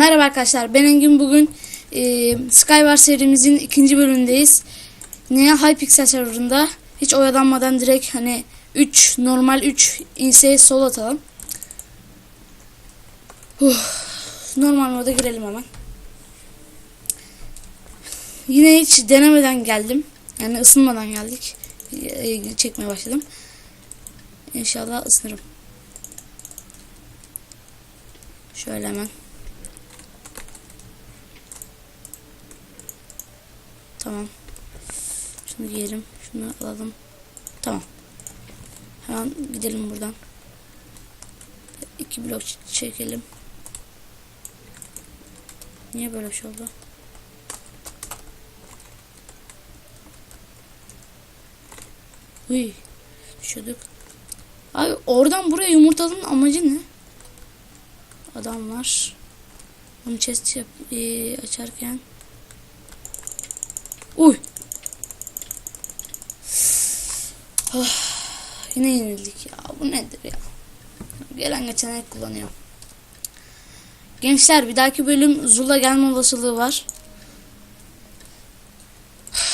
Merhaba arkadaşlar ben Engin bugün e, Skywars serimizin ikinci bölümündeyiz. Niye Hypixel serverında hiç oyalanmadan direkt hani 3 normal 3 inse sol atalım. Huh, normal moda girelim hemen. Yine hiç denemeden geldim. Yani ısınmadan geldik. Çekmeye başladım. İnşallah ısınırım. Şöyle hemen. Tamam. Şunu giyelim. Şunu alalım. Tamam. Hemen gidelim buradan. İki blok çekelim. Niye böyle şey oldu? Uy. Düşürdük. Abi oradan buraya yumurtalının amacı ne? Adamlar. Onu chest yap, eee, açarken. Uy. Ah, yine yenildik ya. Bu nedir ya? Gelen geçen hep kullanıyor. Gençler bir dahaki bölüm Zula gelme olasılığı var.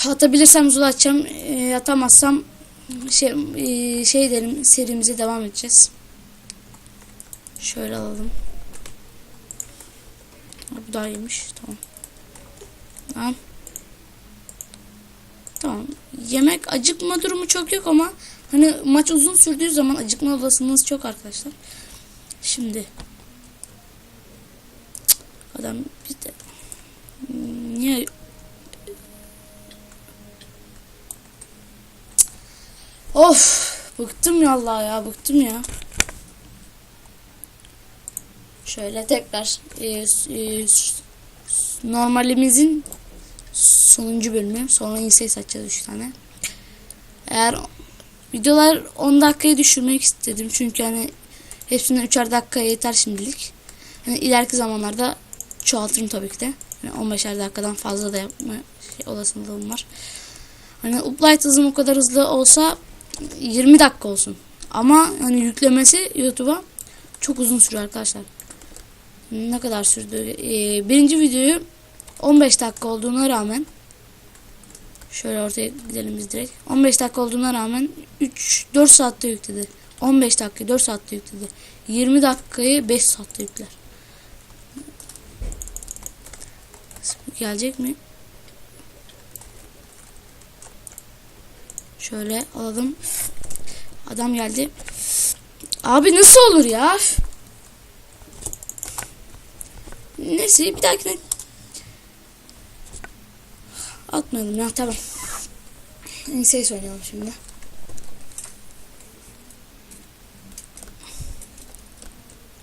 Atabilirsem Zula atacağım. E, atamazsam şey, e, şey derim serimize devam edeceğiz. Şöyle alalım. Bu daha iyiymiş. Tamam. Tamam. Tamam. Yemek acıkma durumu çok yok ama hani maç uzun sürdüğü zaman acıkma olasılığınız çok arkadaşlar. Şimdi adam bir de niye. Of bıktım ya Allah ya bıktım ya. Şöyle tekrar e, e, normalimizin sonuncu bölümü. Sonra insey satacağız 3 tane. Eğer videolar 10 dakikaya düşürmek istedim. Çünkü hani hepsinden 3'er dakikaya yeter şimdilik. Hani ileriki zamanlarda çoğaltırım tabii ki de. Yani 15'er dakikadan fazla da yapma şey, olasılığım var. Hani upload hızım o kadar hızlı olsa 20 dakika olsun. Ama hani yüklemesi YouTube'a çok uzun sürüyor arkadaşlar. Ne kadar sürdü? Ee, birinci videoyu 15 dakika olduğuna rağmen şöyle ortaya gidelim biz direkt. 15 dakika olduğuna rağmen 3 4 saatte yükledi. 15 dakika 4 saatte yükledi. 20 dakikayı 5 saatte yükler. Gelecek mi? Şöyle alalım. Adam geldi. Abi nasıl olur ya? Neyse bir dahakine Atmadım ya tamam. Neyse oynayalım şimdi.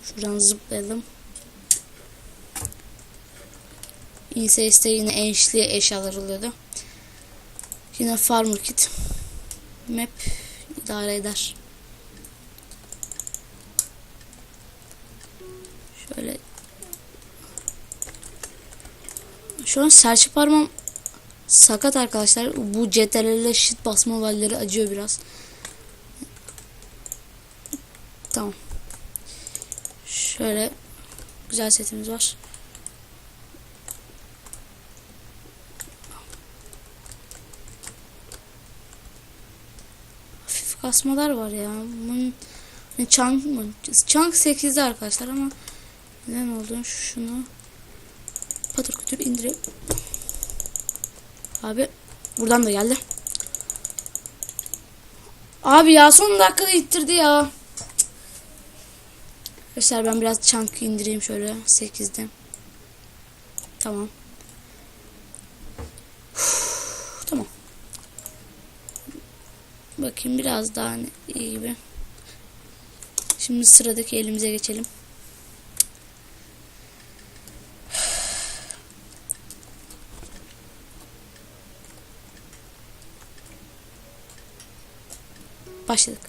Şuradan zıplayalım. İnseyste yine enşli eşyalar oluyordu. Yine farmer kit. Map idare eder. Şöyle şu an serçe parmağım sakat arkadaşlar. Bu CTRL'le shit basma olayları acıyor biraz. Tamam. Şöyle güzel setimiz var. Hafif kasmalar var ya. Bunun hani chunk mı? Chunk 8'de arkadaşlar ama neden olduğunu şunu patır kütür indireyim. Abi buradan da geldi. Abi ya son dakikada ittirdi ya. Arkadaşlar ben biraz chunk indireyim şöyle 8'de. Tamam. Uf, tamam. Bakayım biraz daha hani iyi gibi. Şimdi sıradaki elimize geçelim. Başladık.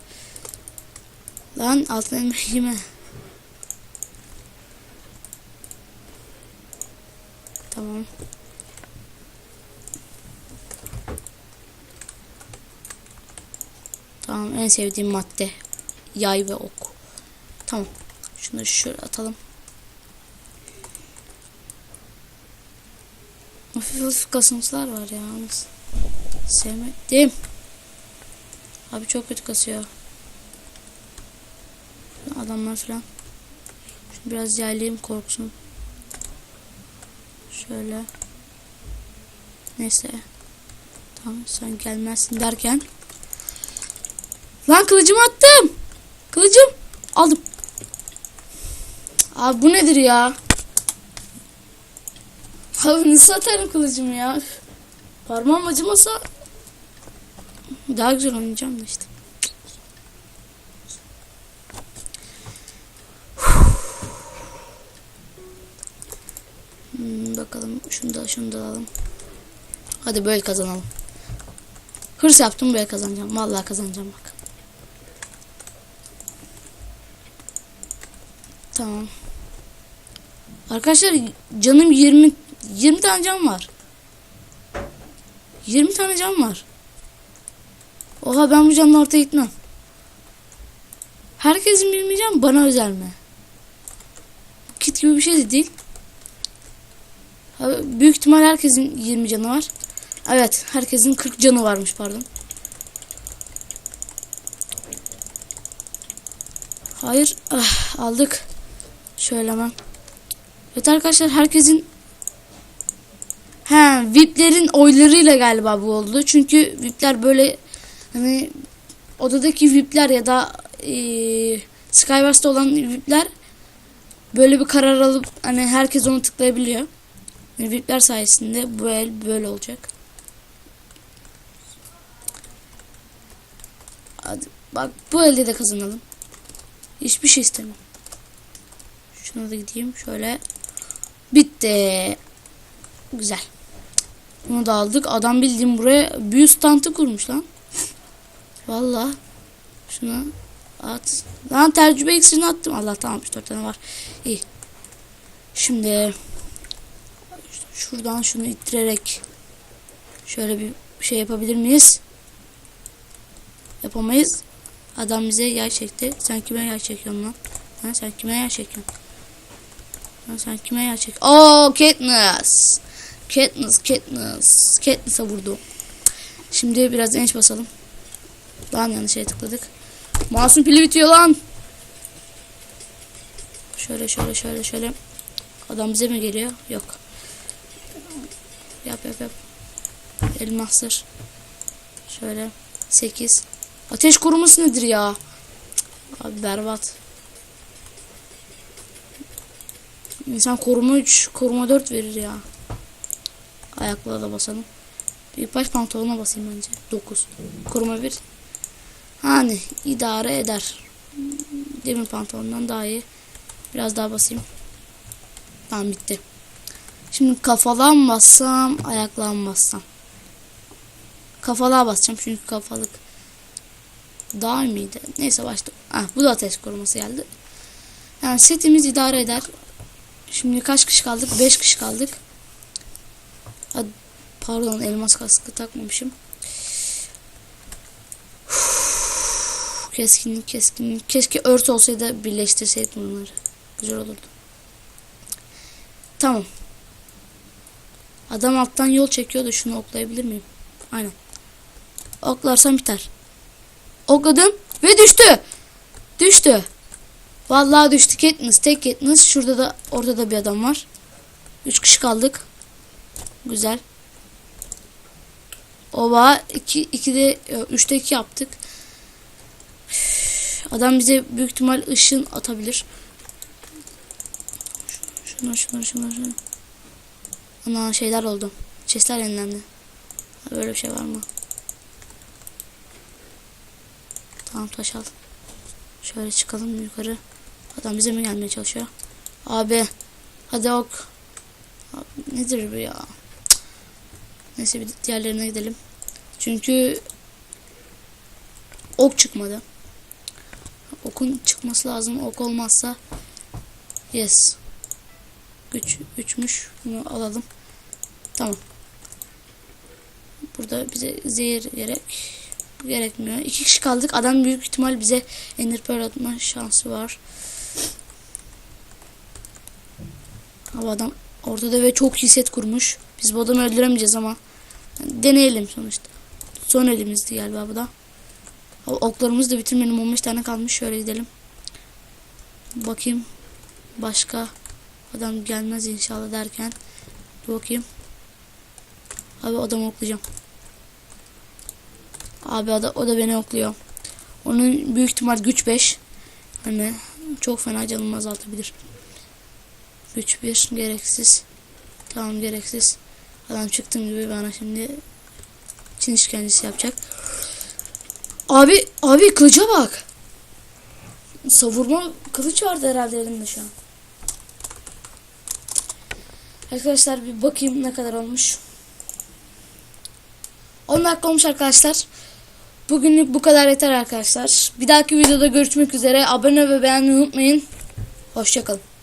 Lan altın elma yeme. Tamam. Tamam en sevdiğim madde. Yay ve ok. Tamam. Şunu şöyle atalım. Hafif hafif kasıntılar var ya. Sevmedim. Abi çok kötü kasıyor. Adamlar falan. Şimdi biraz yaylayayım korksun. Şöyle. Neyse. Tamam sen gelmezsin derken. Lan kılıcımı attım. Kılıcım. Aldım. Abi bu nedir ya? Abi nasıl atarım kılıcımı ya? Parmağım acımasa daha güzel oynayacağım da işte. Hmm, bakalım şunu da şunu da alalım. Hadi böyle kazanalım. Hırs yaptım böyle kazanacağım. Vallahi kazanacağım bak. Tamam. Arkadaşlar canım 20 20 tane can var. 20 tane can var. Oha ben bu canla ortaya gitmem. Herkesin bilmeyeceğim bana özel mi? Kit gibi bir şey de değil. Büyük ihtimal herkesin 20 canı var. Evet herkesin 40 canı varmış pardon. Hayır ah, aldık. Şöyle hemen. Evet arkadaşlar herkesin He, VIP'lerin oylarıyla galiba bu oldu. Çünkü VIP'ler böyle hani odadaki VIP'ler ya da e, Skywars'ta olan VIP'ler böyle bir karar alıp hani herkes onu tıklayabiliyor. Yani VIP'ler sayesinde bu el böyle olacak. Hadi bak bu elde de kazanalım. Hiçbir şey istemiyorum. Şuna da gideyim şöyle. Bitti. Güzel. Bunu da aldık. Adam bildiğim buraya büyü stantı kurmuş lan. Valla. Şuna at. Lan tecrübe iksirini attım. Allah tamam 64 tane var. İyi. Şimdi şuradan şunu ittirerek şöyle bir şey yapabilir miyiz? Yapamayız. Adam bize yay çekti. Sen kime yay çekiyorsun lan? Ha, sen kime yay çekiyorsun? Ha, sen kime yay çekiyorsun? Oo Katniss. Katniss, Katniss. Katniss'a vurdu. Şimdi biraz enç basalım. Lan yanlış şeye tıkladık. Masum pili bitiyor lan. Şöyle şöyle şöyle şöyle. Adam bize mi geliyor? Yok. Yap yap yap. Elmasır. Şöyle. 8. Ateş koruması nedir ya? Abi berbat. İnsan koruma 3, koruma 4 verir ya. Ayaklara da basalım. Bir baş pantolona basayım bence. 9. Koruma 1. Hani idare eder. Demir pantolondan daha iyi. Biraz daha basayım. Tamam bitti. Şimdi kafalığa mı bassam, ayaklığa mı bassam? Kafalığa basacağım çünkü kafalık daha mıydı? Neyse başta. Ah, bu da ateş koruması geldi. Yani setimiz idare eder. Şimdi kaç kişi kaldık? 5 kişi kaldık. Pardon elmas kaskı takmamışım. Uf, keskinlik keskinlik. Keşke ört olsaydı birleştirseydik bunları. Güzel olurdu. Tamam. Adam alttan yol çekiyor da şunu oklayabilir miyim? Aynen. Oklarsam biter. Okladım ve düştü. Düştü. Vallahi düştü Katniss. Tek Katniss. Şurada da orada bir adam var. Üç kişi kaldık. Güzel. Ova 2 2 de 3'te 2 yaptık. Adam bize büyük ihtimal ışın atabilir. Şuna şuna şuna şuna. Ana şeyler oldu. Chestler yenilendi. Böyle bir şey var mı? Tamam taş al. Şöyle çıkalım yukarı. Adam bize mi gelmeye çalışıyor? Abi. Hadi ok. Abi, nedir bu ya? Neyse bir diğerlerine gidelim. Çünkü ok çıkmadı. Okun çıkması lazım. Ok olmazsa yes. Güç, güçmüş. Bunu alalım. Tamam. Burada bize zehir gerek gerekmiyor. İki kişi kaldık. Adam büyük ihtimal bize Ender Pearl atma şansı var. Ama adam Ortada ve çok iyi set kurmuş. Biz bu adamı öldüremeyeceğiz ama deneyelim sonuçta. Son elimizdi galiba bu da. Oklarımızı da bitirmeyelim. 15 tane kalmış. Şöyle gidelim. Bakayım. Başka adam gelmez inşallah derken. Dur bakayım. Abi adamı oklayacağım. Abi o da, o da beni okluyor. Onun büyük ihtimal güç 5. Hani çok fena canımı azaltabilir. Güç 1 gereksiz. Tamam gereksiz. Adam çıktığım gibi bana şimdi Çin işkencesi yapacak. Abi abi kılıca bak. Savurma kılıç vardı herhalde elinde şu an. Arkadaşlar bir bakayım ne kadar olmuş. 10 dakika olmuş arkadaşlar. Bugünlük bu kadar yeter arkadaşlar. Bir dahaki videoda görüşmek üzere. Abone ve beğenmeyi unutmayın. Hoşçakalın.